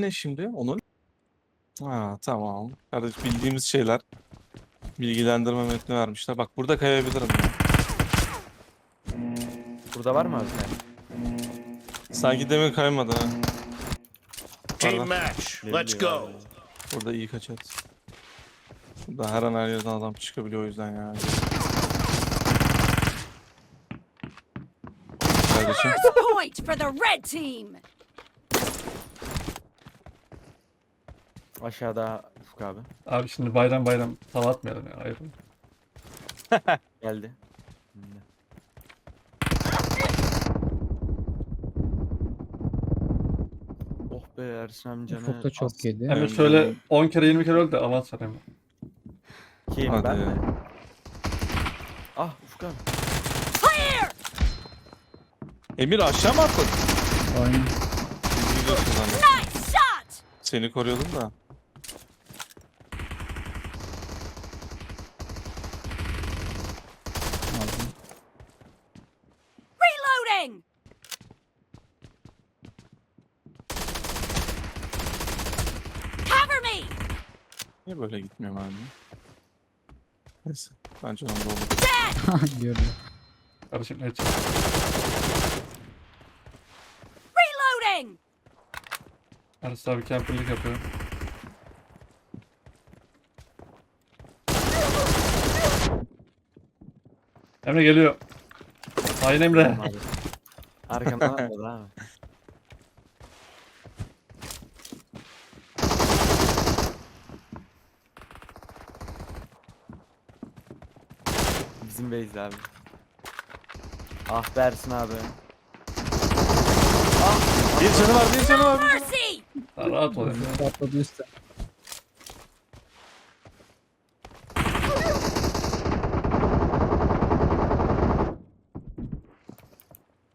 ne şimdi? Onun? Ha tamam. Kardeş bildiğimiz şeyler. Bilgilendirme metni vermişler. Bak burada kayabilirim. ya. Burada var mı abi? Sanki demin kaymadı ha. Team Pardon. match. Let's go. Burada iyi kaçarız. Burada her an her yerden adam çıkabiliyor o yüzden ya. Kardeşim. First point for the red team. Aşağıda Ufuk abi. Abi şimdi bayram bayram tava atmayalım ya ayrı. Geldi. Şimdi. Oh be Ersin amcanı. Ufuk da çok yedi. Emre Ben şöyle biliyorum. 10 kere 20 kere öl de avans Emre. Kim Hadi. ben mi? Ah Ufuk abi. Emir aşağı mı atladın? Aynen. Seni koruyordum da. Niye böyle gitmiyor mermi? Neyse. Bence onda olur. Gördüm. Kardeşim ne için? Reloading. Ersin abi camperlik yapıyor. Emre geliyor. Hain Emre. Arkamdan atladı abi. Bizim base abi. Ah be Ersin abi. Bir canı var, bir canı var. Mercy. Ha, rahat ol Emre. Atladı üstte.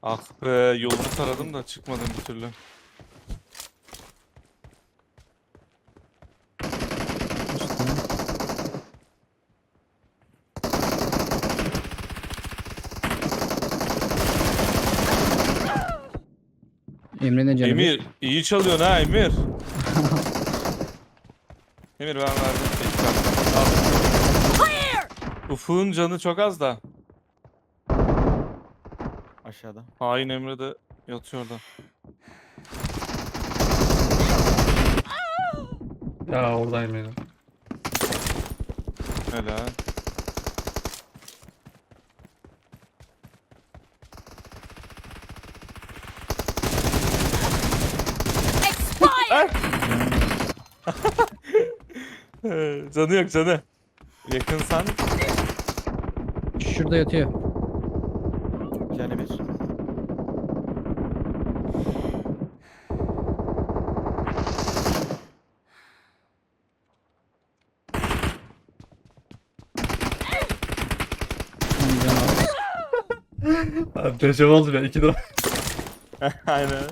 Ah be yolunu taradım da çıkmadım bir türlü. Emre'nin canı. Emir iyi çalıyorsun ha Emir. Emir ben verdim. Peki, tamam. Al. Ufuk'un canı çok az da. Aşağıda. Hain Emre de yatıyor da. Ya oradayım benim. Helal. canı yok canı. Yakınsan Şurada yatıyor. Yani bir. Ha, Dejavu oldu ya. iki lira. Aynen.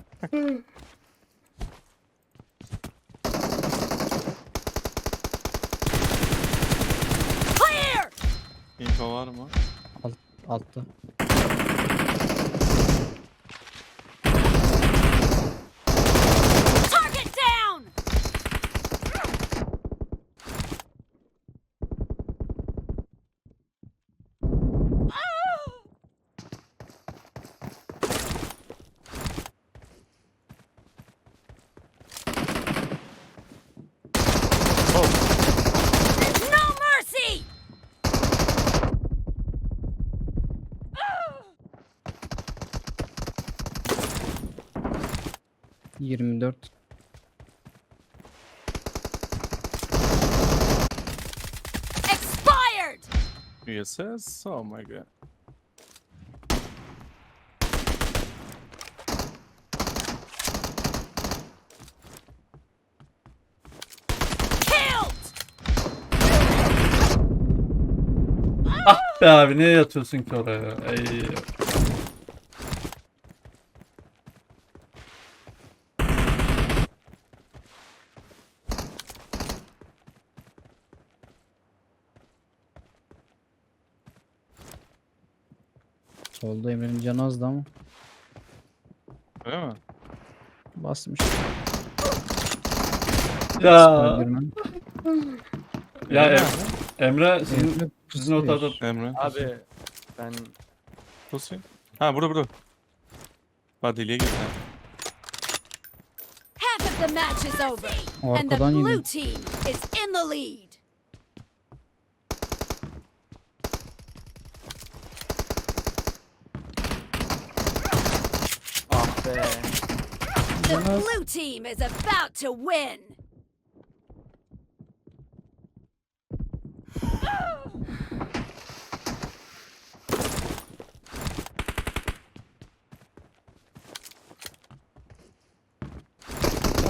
Info var mı? Altta. 24. Expired. USS? Oh my god. Killed. Be abi niye yatıyorsun ki oraya? Ey. Solda Emre'nin canı azdı ama Öyle mi? basmış. Ya. Ya Emre Em- Emre sizin, Emre sizin o pusuyor. tarafta Emre. Abi ben Nasıl? Ha burada burada. Bak deliye git. ha. Half of the match is over, and the Arkadan blue yedi. team is in the lead. ah be. The blue team is about to win.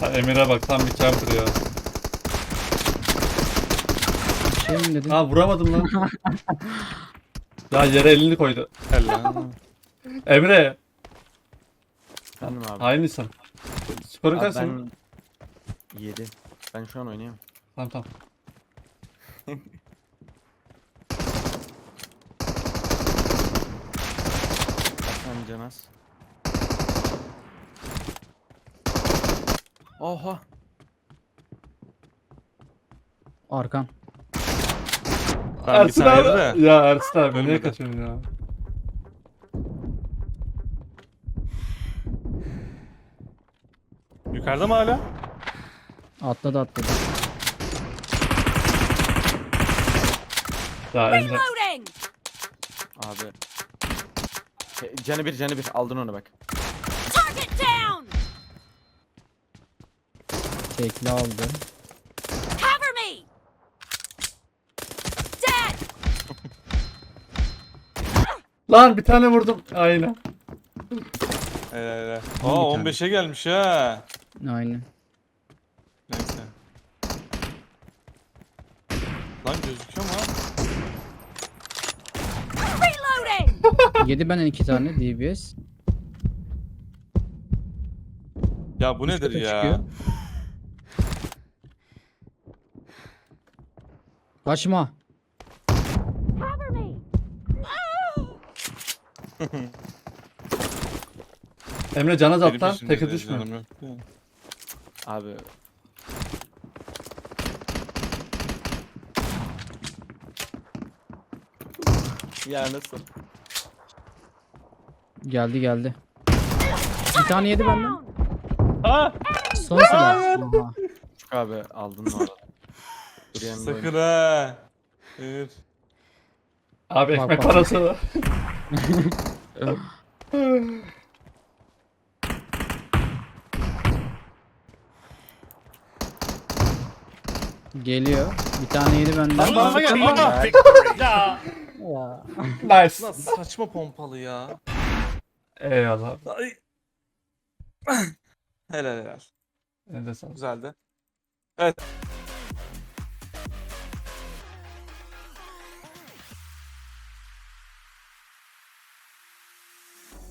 Ya Emir'e bak tam bir camper ya. Bir şey mi dedin? Ha vuramadım lan. ya yere elini koydu. Helal. Emre. Efendim abi. Aynısın. Skorun Abi kaç senin? ben 7. Ben şu an oynuyorum. Tamam tamam. Efendim Canaz. Oha. Arkan. Bir Ersin tane abi. Ya Ersin abi niye Ölmedi. kaçıyorsun ya? Yukarıda mı hala? Atladı atladı. Ya Emre. Reloading! Abi. Şey, Canı bir canı bir aldın onu bak. Target down! Tekli aldı. Cover me! Dead! Lan bir tane vurdum. Aynen. Helal helal. Aa bir tane. 15'e gelmiş ha. Aynen. Neyse. Lan gözüküyor mu? Reloading! Yedi benden iki tane DBS. Ya bu nedir kata ya? çıkıyor. Kaçma. Cover me! Emre Benim atla. peşimde Teke de düşme. canım yok. Abi. ya nasıl? Geldi geldi. Bir tane yedi benden. Ha! Son silah. Oha. Çuk abi aldın arada. Yanında Sakın oyna. ha. Evet. Abi Bak, ekmek bak. parası var. Geliyor. Bir tane yedi benden. Bana gel. Victory. Ya. Nice. Lan saçma pompalı ya. Eyvallah. Ay. helal helal. Sağlık. Güzeldi. Evet.